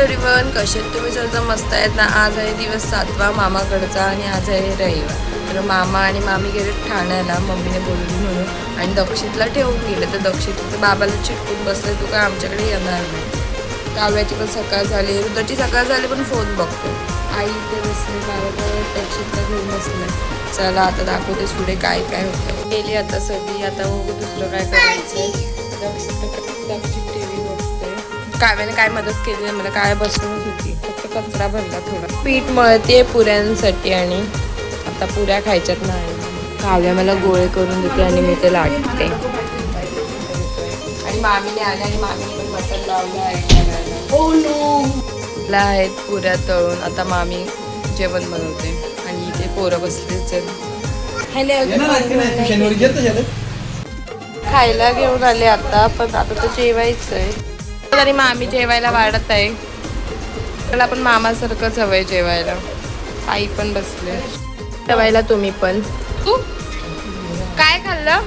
तर मस्त आहेत ना? आज आहे दिवस सातवा मामाकडचा आणि आज आहे रविवार. तर मामा आणि मामी गेले ठाण्याला मम्मीने बोलून म्हणून. आणि दक्षितला ठेवून गेले. तर दक्षित बाबाला चिटकून बसले तू काय आमच्याकडे येणार नाही. काव्याची पण सकाळ झाली. रुद्राची सकाळ झाली पण फोन बघतो आई इथे बसले. बाबा तर दक्षितला घेऊन बसले. चला आता दाखवते पुढे काय काय होतं. गेली आता सगळी. आता बघू दुसरं काय करायचं काव्याने काय मदत केली नाही मला काय बसवूनच होती. फक्त कचरा भरला थोडा. पीठ मळते पुऱ्यांसाठी आणि आता पुऱ्या खायच्यात नाही. काव्या मला गोळे करून देते आणि मी ते लाटते. आणि मामीने आले आणि मामीने पण मटण लावलं आहे. ला आहेत पुऱ्या तळून. आता मामी जेवण बनवते. आणि इथे पोरं बसलीच घेत खायला घेऊन आले आता पण आता तर जेवायचं आहे तरी मामी जेवायला वाढत आहे. मला पण मामासारखंच हवंय जेवायला. आई पण बसले. जेवायला तुम्ही पण. तू? काय खाल्लं?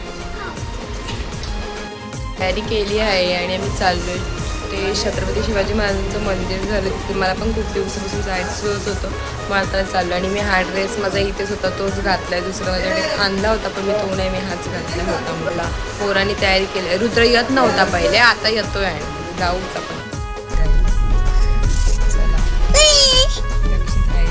तयारी केली आहे आणि आम्ही चाललोय. ते छत्रपती शिवाजी महाराजांचं मंदिर झालं. तिथे मला पण खूप दिवसापासून जायचं होतं. मग आता चाललो आणि मी हा ड्रेस माझा इथेच होता. तोच घातलाय. दुसरा माझ्याकडे आणला होता पण मी तो नाही मी हाच घातला होता मला पोरांनी तयारी केली. रुद्र येत नव्हता पहिले. आता येतोय. आणि जाऊच आपण चला. रक्षित आहे.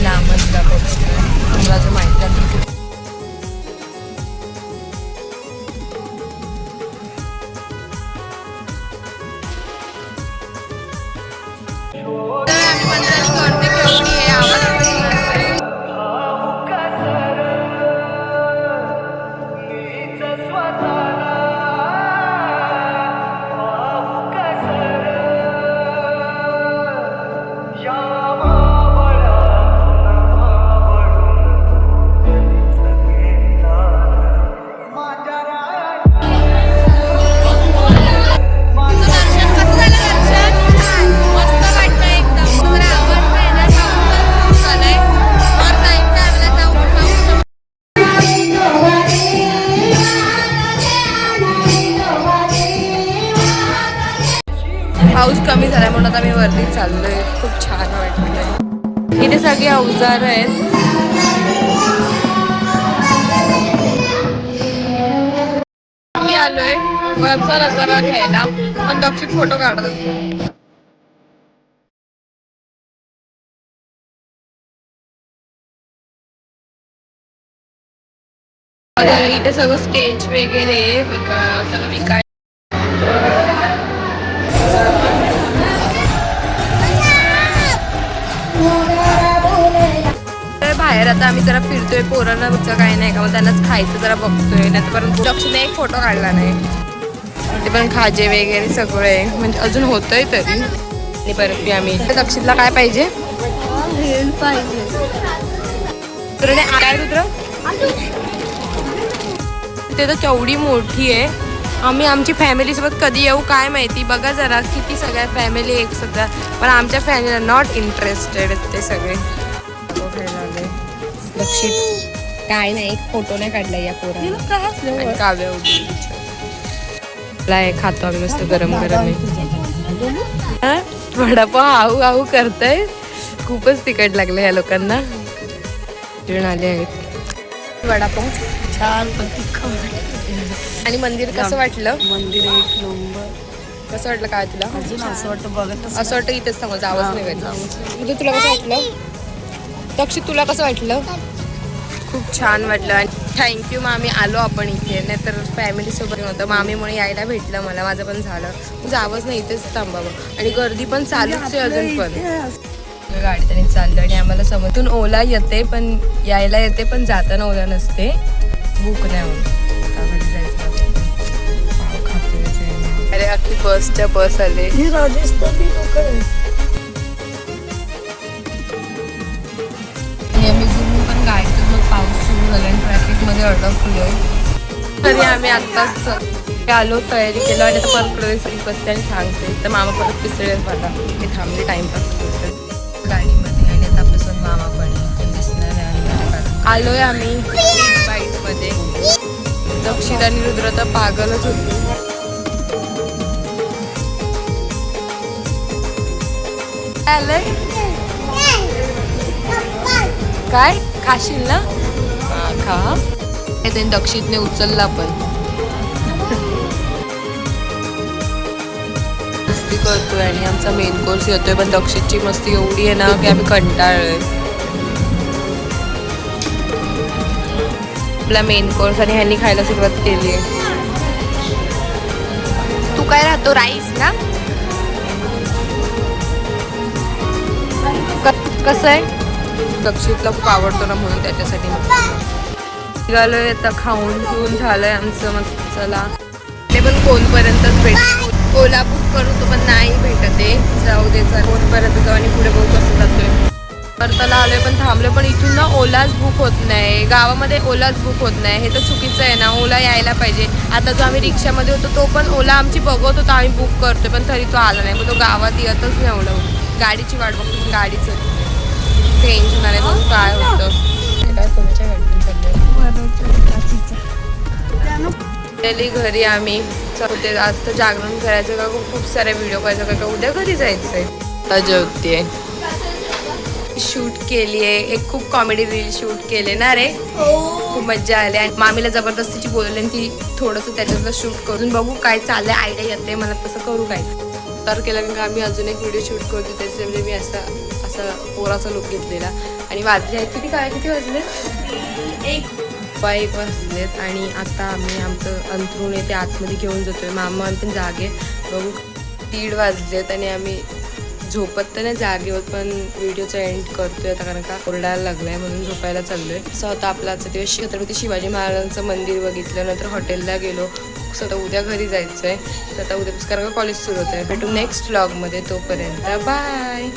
लांबच दाखवतो तुम्हाला जर माहिती आहे तर पाऊस कमी झाला म्हणून आता मी वरती चाललोय. खूप छान वाटलं इथे सगळे अवजार आहेत. मी आलोय वरचा नजारा घ्यायला. पण दक्षिण फोटो काढत इथे सगळं स्टेज वगैरे आहे. मी काय तर आता आम्ही जरा फिरतोय पोरांना बघचं काही नाही का मग त्यांनाच खायचं जरा बघतोय. नाही परंतु लक्षने एक फोटो काढला नाही. ते पण खाजे वगैरे सगळं. आहे म्हणजे अजून होतंय तरी. आणि बर्फी आम्ही. दक्षिणला काय पाहिजे? रुद्रने काय रुद्र? ते तर केवढी मोठी आहे. आम्ही आमची फॅमिली सोबत कधी येऊ काय माहिती. बघा जरा किती सगळ्या फॅमिली एक सगळ्या. पण आमच्या फॅमिलीला नॉट इंटरेस्टेड ते सगळे. लक्षित काय नाही एक फोटो नाही काढला या पोराने. आणि काव्या उभी. आहे खातो आम्ही मस्त गरम गरम आहे. हा? वडापाव आऊ आऊ करताय. खूपच तिखट लागलं ह्या लोकांना. जेवण आले आहेत. वडापाव. छान आणि मंदिर कसं वाटलं? मंदिर एक नंबर. कसं वाटलं काय तुला? असं वाटतं बघत असं वाटतं इथेच थांबा जावंच नाही. म्हणजे तुला कसं वाटलं? दक्षित तुला कसं वाटलं? खूप छान वाटलं आणि थँक्यू मामी. आलो आपण इथे. नाहीतर फॅमिलीसोबत नव्हतं. मामीमुळे यायला भेटलं मला. माझं पण झालं. जावंच नाही इथेच थांबावं. आणि गर्दी पण चालूच आहे अजून पण. गाडी चाललं आणि आम्हाला समजून ओला येते पण यायला येते पण जाताना ओला नसते. बुक नाही होत. अरे अख्खी बसच्या बस आले. राजस्थानी लोक मध्ये अडकली आहे. तरी आम्ही आत्ताच आलो तयारी केलं आणि आता परत प्रवेश बसते आणि सांगते. तर मामा परत पिसळे मला ते थांबले टाइमपास गाडीमध्ये आणि आता मामा पण दिसणार आलो आहे आम्ही. बाईकमध्ये. दक्षिण आणि रुद्र तर पागलच होती. काय? खाशील ना? खा. हे ते दक्षितने उचलला पण. मस्ती करतोय आणि आमचा मेन कोर्स येतोय पण दक्षितची मस्ती एवढी आहे ना की आम्ही कंटाळलोय. आपला मेन कोर्स आणि ह्यांनी खायला सुरुवात केली तू काय राहतो? राईस ना? क- कसं आहे? दक्षितला खूप आवडतो ना म्हणून त्याच्यासाठी. निघालोय आता खाऊन पिऊन झालंय आमचं मस्त चला. ते पण कोणपर्यंतच भेट ओला बुक करू तो पण नाही भेटत जाऊ दे चल. कोणपर्यंत जाऊ आणि पुढे बघू कसं जातोय. करताना आलोय पण थांबलोय पण इथून ना ओलाच बुक होत नाही. गावामध्ये ओलाच बुक होत नाही. हे तर चुकीचं आहे ना. ओला यायला पाहिजे. आता जो आम्ही रिक्षामध्ये होतो तो पण ओला आमची बघत होता आम्ही बुक करतोय पण तरी तो आला नाही. मग तो गावात येतच नाही ओला गाडीची वाट बघतो पण गाडीचं टेन्शन आहे मग काय होतं. काय गेली घरी आम्ही होते आज तर जागरण करायचं का? खूप खूप सारे व्हिडिओ करायचं का? का उद्या घरी जायचंय? आता जेवते. शूट केली आहे. एक खूप कॉमेडी रील शूट केले ना रे खूप मज्जा आली. आणि मामीला जबरदस्तीची आणि ती थोडंसं त्याच्यातलं शूट करून बघू काय चाललंय आयडिया येते मला तसं करू काय? तर केलं का आम्ही अजून एक व्हिडिओ शूट करतो त्याच्यामध्ये मी असा असा पोराचा लुक घेतलेला. आणि वाजले आहेत किती काय किती वाजले? एक पप्पा एक वाजलेत आणि आता आम्ही आमचं अंथरूण येते ते आतमध्ये घेऊन जातोय. मामा पण जागे बघू. दीड वाजलेत आणि आम्ही झोपत तर नाही जागे होत पण व्हिडिओचा एंड करतोय आता कारण का ओरडायला लागलाय म्हणून झोपायला चाललोय. असं होता आपला आजचा दिवस छत्रपती शिवाजी महाराजांचं मंदिर बघितलं नंतर हॉटेलला गेलो. स्वतः उद्या घरी जायचंय. तर आता उद्या कारण का कॉलेज सुरू होत आहे भेटू नेक्स्ट व्लॉगमध्ये तोपर्यंत. बाय